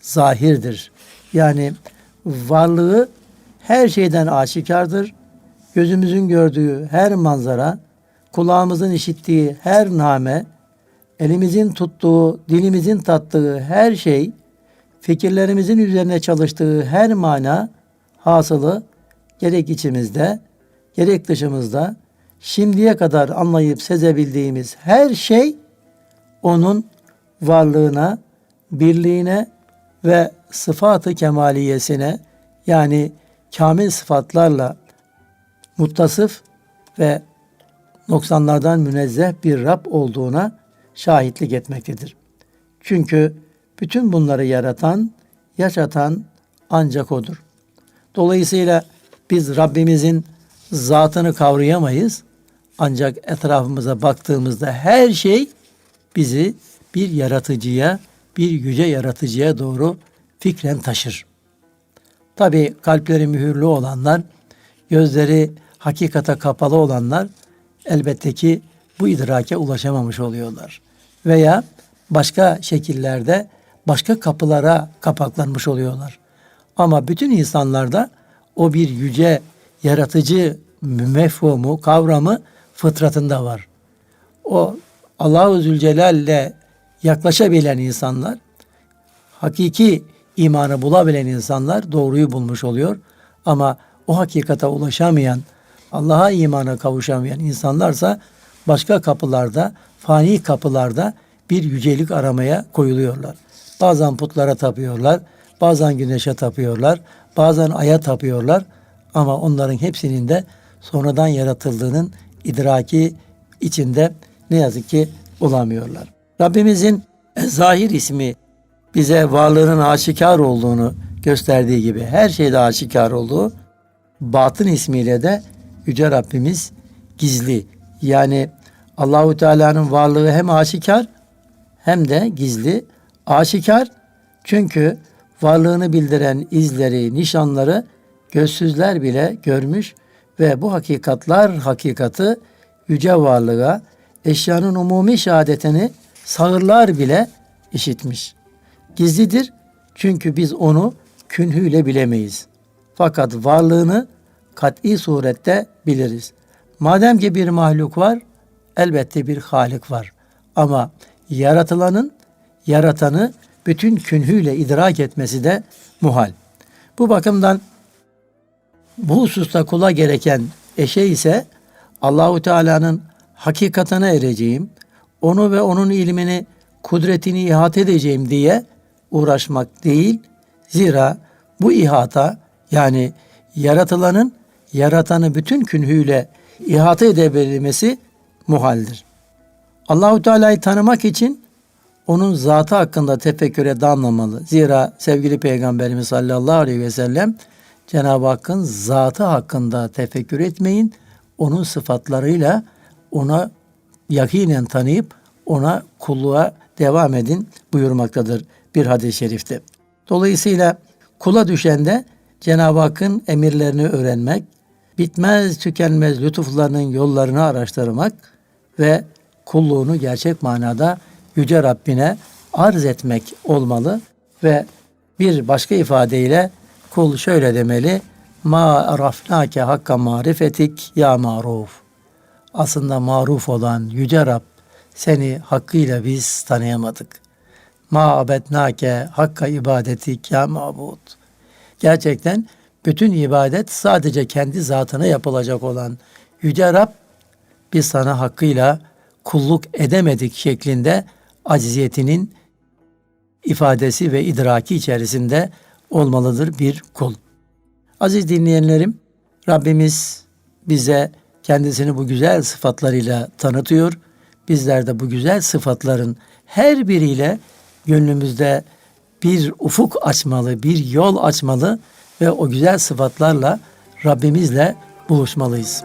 zahirdir. Yani varlığı her şeyden aşikardır. Gözümüzün gördüğü her manzara, kulağımızın işittiği her name, elimizin tuttuğu, dilimizin tattığı her şey, fikirlerimizin üzerine çalıştığı her mana hasılı gerek içimizde, gerek dışımızda şimdiye kadar anlayıp sezebildiğimiz her şey onun varlığına, birliğine ve sıfatı kemaliyesine yani kamil sıfatlarla muttasıf ve noksanlardan münezzeh bir Rab olduğuna şahitlik etmektedir. Çünkü bütün bunları yaratan, yaşatan ancak O'dur. Dolayısıyla biz Rabbimizin zatını kavrayamayız. Ancak etrafımıza baktığımızda her şey bizi bir yaratıcıya, bir yüce yaratıcıya doğru fikren taşır. Tabi kalpleri mühürlü olanlar, gözleri hakikate kapalı olanlar elbette ki bu idrake ulaşamamış oluyorlar. Veya başka şekillerde başka kapılara kapaklanmış oluyorlar. Ama bütün insanlarda o bir yüce yaratıcı mefhumu, kavramı fıtratında var. O Allahu Zülcelal'le yaklaşabilen insanlar, hakiki imanı bulabilen insanlar doğruyu bulmuş oluyor. Ama o hakikate ulaşamayan, Allah'a imana kavuşamayan insanlarsa başka kapılarda, fani kapılarda bir yücelik aramaya koyuluyorlar. Bazen putlara tapıyorlar, bazen güneşe tapıyorlar, bazen aya tapıyorlar ama onların hepsinin de sonradan yaratıldığının idraki içinde ne yazık ki olamıyorlar. Rabbimizin zahir ismi bize varlığının aşikar olduğunu gösterdiği gibi her şeyde aşikar olduğu batın ismiyle de Yüce Rabbimiz gizli. Yani Allahu Teala'nın varlığı hem aşikar hem de gizli. Aşikar çünkü varlığını bildiren izleri, nişanları gözsüzler bile görmüş ve bu hakikatlar hakikati yüce varlığa, eşyanın umumi şehadetini sağırlar bile işitmiş. Gizlidir çünkü biz onu künhüyle bilemeyiz. Fakat varlığını kat'i surette biliriz. Madem ki bir mahluk var, elbette bir halik var. Ama yaratılanın yaratanı bütün künhüyle idrak etmesi de muhal. Bu bakımdan bu hususta kula gereken eşe ise Allahu Teala'nın hakikatine ereceğim, onu ve onun ilmini, kudretini ihate edeceğim diye uğraşmak değil. Zira bu ihata yani yaratılanın yaratanı bütün künhüyle ihate edebilmesi muhaldir. Allahu Teala'yı tanımak için onun zatı hakkında tefekküre dalmamalı. Zira sevgili Peygamberimiz sallallahu aleyhi ve sellem Cenab-ı Hakk'ın zatı hakkında tefekkür etmeyin. Onun sıfatlarıyla ona yakinen tanıyıp ona kulluğa devam edin buyurmaktadır bir hadis-i şerifte. Dolayısıyla kula düşen de Cenab-ı Hakk'ın emirlerini öğrenmek, bitmez tükenmez lütuflarının yollarını araştırmak ve kulluğunu gerçek manada Yüce Rabbine arz etmek olmalı ve bir başka ifadeyle kul şöyle demeli. Ma arafnake hakka marifetik ya maruf. Aslında maruf olan Yüce Rab seni hakkıyla biz tanıyamadık. Ma abednake hakka ibadetik ya mabud. Gerçekten bütün ibadet sadece kendi zatına yapılacak olan Yüce Rab biz sana hakkıyla kulluk edemedik şeklinde aciziyetinin ifadesi ve idraki içerisinde olmalıdır bir kul. Aziz dinleyenlerim, Rabbimiz bize kendisini bu güzel sıfatlarıyla tanıtıyor. Bizler de bu güzel sıfatların her biriyle gönlümüzde bir ufuk açmalı, bir yol açmalı ve o güzel sıfatlarla Rabbimizle buluşmalıyız.